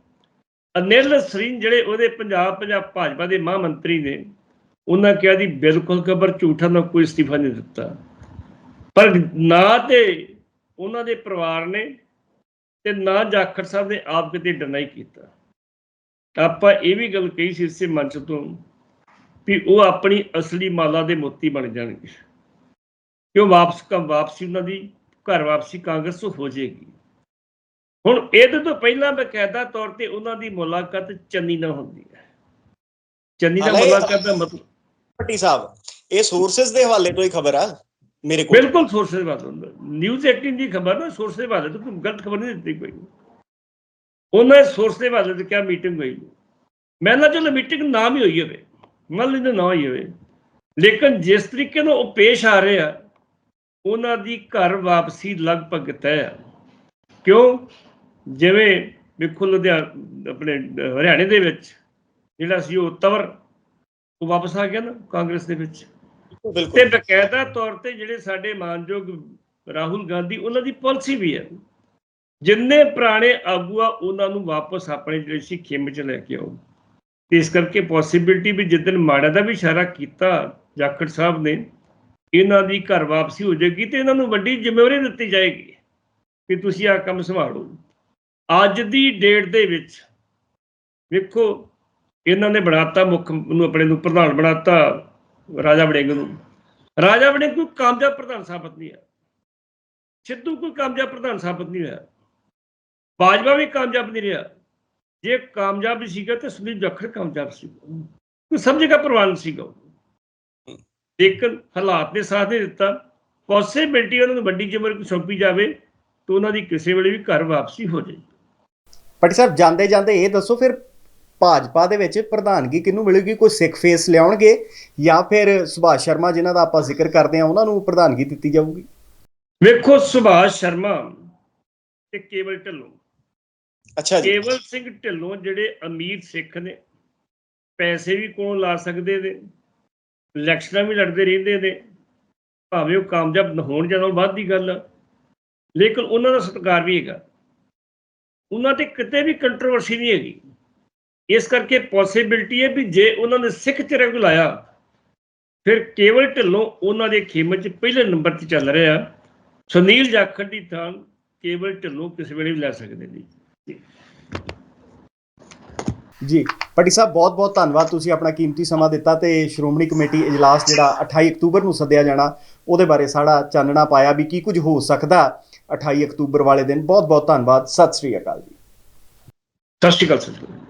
ਅਨਿਲ ਸਰੀਨ ਜਿਹੜੇ ਉਹਦੇ ਪੰਜਾਬ ਪੰਜਾਬ ਭਾਜਪਾ ਦੇ ਮਹਾਂਮੰਤਰੀ ਮੰਤਰੀ ਨੇ, ਉਹਨਾਂ ਕਿਹਾ ਜੀ, ਬਿਲਕੁਲ ਖਬਰ, ਝੂਠਾ ਨਾ ਕੋਈ ਅਸਤੀਫਾ ਨਹੀਂ ਦਿੱਤਾ। ਪਰ ਨਾ ਤੇ ਉਹਨਾਂ ਦੇ ਪਰਿਵਾਰ ਨੇ ਤੇ ਨਾ ਜਾਖੜ ਸਾਹਿਬ ਨੇ ਆਪ ਕਿਤੇ ਡਿਨਾਈ ਕੀਤਾ। ਆਪਾਂ ਇਹ ਵੀ ਗੱਲ ਕਹੀ ਸੀ ਇਸੇ ਮੰਚ ਤੋਂ ਵੀ ਉਹ ਆਪਣੀ ਅਸਲੀ ਮਾਲਾ ਦੇ ਮੋਤੀ ਬਣ ਜਾਣਗੇ। ਕਿਉਂ ਵਾਪਸ ਕਮ ਵਾਪਸੀ ਉਹਨਾਂ ਦੀ ਘਰ ਵਾਪਸੀ ਕਾਂਗਰਸ ਤੋਂ ਹੋ ਜਾਏਗੀ। ਹੁਣ ਇਹਦੇ ਤੋਂ ਪਹਿਲਾਂ ਬਕਾਇਦਾ ਤੌਰ ਤੇ ਉਹਨਾਂ ਦੀ ਮੁਲਾਕਾਤ ਚੰਨੀ ਨਾਲ ਹੁੰਦੀ ਹੈ। ਚੰਨੀ ਨਾਲ ਮੁਲਾਕਾਤ ਦਾ ਮਤਲਬ ਪੱਟੀ ਸਾਹਿਬ ਇਹ ਸੋਰਸਸ ਦੇ ਹਵਾਲੇ ਤੋਂ ਹੀ ਖਬਰ ਆ ਮੇਰੇ ਕੋਲ। ਬਿਲਕੁਲ ਸੋਰਸ ਦੇ ਬਾਅਦ ਹੁੰਦਾ ਨਿਊਜ਼ 18 ਦੀ ਖਬਰ ਨਾ ਸੋਰਸ ਦੇ ਬਾਅਦ ਕੋਈ ਗਲਤ ਖਬਰ ਨਹੀਂ ਦਿੱਤੀ ਕੋਈ। ਉਹਨਾਂ ਦੇ ਸੋਰਸ ਦੇ ਬਾਅਦ ਕਿਹਾ ਮੀਟਿੰਗ ਹੋਈ। ਮੈਂ ਨਾ ਚਲੋ ਮੀਟਿੰਗ ਨਾ ਵੀ ਹੋਈ ਹੋਵੇ। ਮੰਨ ਲਈ ਨਾ ਹੋਈ ਹੋਵੇ। ਲੇਕਿਨ ਜਿਸ ਤਰੀਕੇ ਨਾਲ ਉਹ ਪੇਸ਼ ਆ ਰਹੇ ਆ ਉਹਨਾਂ ਦੀ ਘਰ ਵਾਪਸੀ ਲਗਭਗ ਤੈਅ ਆ। ਕਿਉਂ? ਜਿਵੇਂ ਵੇਖੋ ਲੁਧਿਆਣਾ ਆਪਣੇ ਹਰਿਆਣੇ ਦੇ ਵਿੱਚ ਜਿਹੜਾ ਸੀ ਉਹ ਤਵਰ ਉਹ ਵਾਪਸ ਆ ਗਿਆ ਨਾ ਕਾਂਗਰਸ ਦੇ ਵਿੱਚ। ਤੇ ਬਕਾਇਦਾ ਤੌਰ ਤੇ ਜਿਹੜੇ ਸਾਡੇ ਮਾਨਯੋਗ ਰਾਹੁਲ ਗਾਂਧੀ ਉਹਨਾਂ ਦੀ ਪਾਲਿਸੀ ਵੀ ਹੈ। ਜਿੰਨੇ ਪੁਰਾਣੇ ਆਗੂ ਆ, ਉਹਨਾਂ ਨੂੰ ਵਾਪਸ ਆਪਣੇ ਜਿਹੜੇ ਸੀ ਖੇਮ ਚ ਲੈ ਕੇ ਆਓ। ਤੇ ਇਸ ਕਰਕੇ ਪੋਸਿਬਿਲਿਟੀ ਵੀ ਜਿੱਦਨ ਮਾੜਾ ਦਾ ਵੀ ਇਸ਼ਾਰਾ ਕੀਤਾ ਜਾਖੜ ਸਾਹਿਬ ਨੇ, ਇਹਨਾਂ ਦੀ ਘਰ ਵਾਪਸੀ ਹੋ ਜਾਏਗੀ ਤੇ ਇਹਨਾਂ ਨੂੰ ਵੱਡੀ ਜ਼ਿੰਮੇਵਾਰੀ ਦਿੱਤੀ ਜਾਏਗੀ ਕਿ ਤੁਸੀਂ ਆਹ ਕੰਮ ਸੰਭਾਲੋ। ਅੱਜ ਦੀ ਡੇਟ ਦੇ ਵਿੱਚ ਵੇਖੋ, ਇਹਨਾਂ ਨੇ ਬਣਾਤਾ ਮੁੱਖ ਨੂੰ ਆਪਣੇ ਨੂੰ ਪ੍ਰਧਾਨ ਬਣਾਤਾ ਰਾਜਾ ਵੜਿੰਗ ਨੂੰ। ਰਾਜਾ ਵੜਿੰਗ ਕੋਈ ਕਾਮਯਾਬ ਪ੍ਰਧਾਨ ਸਾਬਤ ਨਹੀਂ ਹੈ ਸਿੱਧੂ ਕੋਈ ਕਾਮਯਾਬ ਪ੍ਰਧਾਨ ਸਾਬਤ ਨਹੀਂ ਹੋਇਆ। ਬਾਜਵਾ ਵੀ ਕਾਮਯਾਬ ਨਹੀਂ ਰਿਹਾ। ਜੇ ਕਾਮਯਾਬ ਵੀ ਸੀਗਾ ਤੇ ਸੁਨੀਲ ਜਾਖੜ ਕਾਮਯਾਬ ਸੀ। ਕੋਈ ਸਮਝੇਗਾ ਪ੍ਰਵਾਨ ਸੀਗਾ। ਲੇਕਿਨ ਹਾਲਾਤ ਨੇ ਸਾਥ ਨਹੀਂ ਦਿੱਤਾ। ਪੋਸਿਬਿਲਟੀ ਉਹਨਾਂ ਨੂੰ ਵੱਡੀ ਜ਼ਿੰਮੇਵਾਰੀ ਕੋਈ ਸੌਂਪੀ ਜਾਵੇ ਤਾਂ ਉਹਨਾਂ ਦੀ ਕਿਸੇ ਵੇਲੇ ਵੀ ਘਰ ਵਾਪਸੀ ਹੋ ਜਾਏ। ਪਟੀ ਸਾਹਿਬ ਜਾਂਦੇ ਜਾਂਦੇ ਇਹ ਦੱਸੋ ਫਿਰ ਭਾਜਪਾ ਦੇ ਵਿੱਚ ਪ੍ਰਧਾਨਗੀ ਕਿਹਨੂੰ ਮਿਲੇਗੀ? ਕੋਈ ਸਿੱਖ ਫੇਸ ਲਿਆਉਣਗੇ ਜਾਂ ਫਿਰ ਸੁਭਾਸ਼ ਸ਼ਰਮਾ ਜਿਨ੍ਹਾਂ ਦਾ ਆਪਾਂ ਜ਼ਿਕਰ ਕਰਦੇ ਹਾਂ ਉਹਨਾਂ ਨੂੰ ਪ੍ਰਧਾਨਗੀ ਦਿੱਤੀ ਜਾਊਗੀ? ਵੇਖੋ ਸੁਭਾਸ਼ ਸ਼ਰਮਾ ਤੇ ਕੇਵਲ ਢਿੱਲੋਂ। ਅੱਛਾ ਕੇਵਲ ਸਿੰਘ ਢਿੱਲੋਂ ਜਿਹੜੇ ਅਮੀਰ ਸਿੱਖ ਨੇ, ਪੈਸੇ ਵੀ ਕੋਲੋਂ ਲਾ ਸਕਦੇ ਨੇ, ਇਲੈਕਸ਼ਨਾਂ ਵੀ ਲੜਦੇ ਰਹਿੰਦੇ ਨੇ, ਭਾਵੇਂ ਉਹ ਕਾਮਯਾਬ ਹੋਣ ਜਾਂ ਬਾਅਦ ਦੀ ਗੱਲ ਆ, ਲੇਕਿਨ ਉਹਨਾਂ ਦਾ ਸਤਿਕਾਰ ਵੀ ਹੈਗਾ। ਉਹਨਾਂ ਤੇ ਕਿਤੇ ਵੀ ਕੰਟਰੋਵਰਸੀ ਨਹੀਂ ਹੈਗੀ। ਇਸ ਕਰਕੇ ਪੋਸਿਬਿਲਟੀ ਹੈ ਵੀ ਜੇ ਉਹਨਾਂ ਨੇ ਸਿੱਖ ਚਿਹਰਾ ਕੋਈ ਲਾਇਆ, ਫਿਰ ਕੇਵਲ ਢਿੱਲੋਂ ਉਹਨਾਂ ਦੇ ਖੇਮੇ 'ਚ ਪਹਿਲੇ ਨੰਬਰ ਤੇ ਚੱਲ ਰਿਹਾ। ਸੁਨੀਲ ਜਾਖੜ ਦੀ ਥਾਂ ਕੇਵਲ ਢਿੱਲੋਂ ਕਿਸੇ ਵੇਲੇ ਵੀ ਲੈ ਸਕਦੇ ਨੇ। ਜੀ ਪਟੀ ਸਾਹਿਬ ਬਹੁਤ ਬਹੁਤ ਧੰਨਵਾਦ। ਤੁਸੀਂ ਆਪਣਾ ਕੀਮਤੀ ਸਮਾਂ ਦਿੱਤਾ ਤੇ ਸ਼੍ਰੋਮਣੀ ਕਮੇਟੀ ਇਜਲਾਸ ਜਿਹੜਾ 28 ਅਕਤੂਬਰ ਨੂੰ ਸੱਦਿਆ ਜਾਣਾ, ਉਹਦੇ ਬਾਰੇ ਸਾਡਾ ਚਾਨਣਾ ਪਾਇਆ ਵੀ ਕੀ ਕੁਝ ਹੋ ਸਕਦਾ 28 ਅਕਤੂਬਰ ਵਾਲੇ ਦਿਨ। ਬਹੁਤ ਬਹੁਤ ਧੰਨਵਾਦ। ਸਤਿ ਸ੍ਰੀ ਅਕਾਲ ਜੀ। ਸਤਿ ਸ਼੍ਰੀ ਅਕਾਲ ਸਰ।